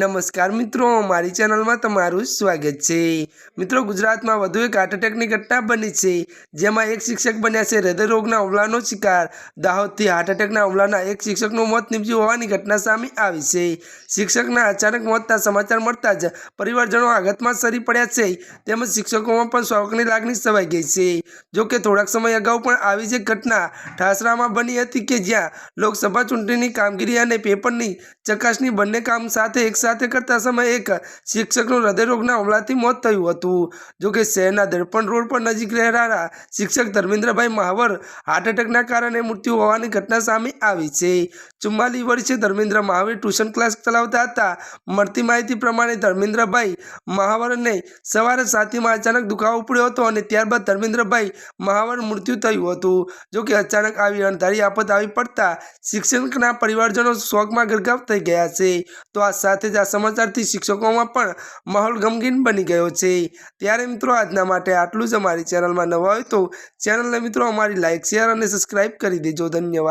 નમસ્કાર મિત્રો, મારી ચેનલમાં તમારું સ્વાગત છે. મિત્રો, ગુજરાતમાં વધુ એક હાર્ટ એટેકની ઘટના બની છે, જેમાં એક શિક્ષક બન્યા છે, હૃદયરોગના હુમલાનો શિકાર. દાહોદથી હાર્ટ એટેકના હુમલાના એક શિક્ષકનું મોત નીપજ્યું હોવાની ઘટના સામે આવી છે. શિક્ષકના અચાનક મોતના સમાચાર મળતા જ પરિવારજનો આઘાતમાં સરી પડ્યા છે, તેમજ શિક્ષકોમાં પણ શોકની લાગણી સવાઈ ગઈ છે. જોકે થોડાક સમય અગાઉ પણ આવી જ ઘટના ઠાસરામાં બની હતી કે જ્યાં લોકસભા ચૂંટણીની કામગીરી અને પેપરની ચકાસણી બંને કામ સાથે એકસાથે કરતા સમયે એક શિક્ષકનું હૃદયરોગના હુમલાથી મોત થયું હતું. જો કે શહેરના દર્પણ રોડ પર નજીક રહેનારા શિક્ષક ધર્મેન્દ્રભાઈ મહાવર હાર્ટ એટેકના કારણે મૃત્યુ હોવાની ઘટના સામે આવી છે. ચુમ્માલીસ વર્ષે ધર્મેન્દ્ર મહાવીર ટ્યુશન ક્લાસ ચલાવતા હતા. મળતી માહિતી પ્રમાણે ધર્મેન્દ્રભાઈ મહાવરને સવારે સાતીમાં અચાનક દુખાવો પડ્યો હતો અને ત્યારબાદ ધર્મેન્દ્રભાઈ મહાવર મૃત્યુ થયું હતું. જોકે અચાનક આવી અણધારી આફત આવી પડતા શિક્ષકના પરિવારજનો શોકમાં ગરગાવ થઈ ગયા છે. તો આ સાથે જ આ સમાચારથી શિક્ષકોમાં પણ માહોલ ગમગીન બની ગયો છે. ત્યારે મિત્રો આજના માટે આટલું જ અમારી ચેનલમાં નવા હોય તો ચેનલને મિત્રો અમારી લાઇક શેર અને સબસ્ક્રાઈબ કરી દેજો. ધન્યવાદ.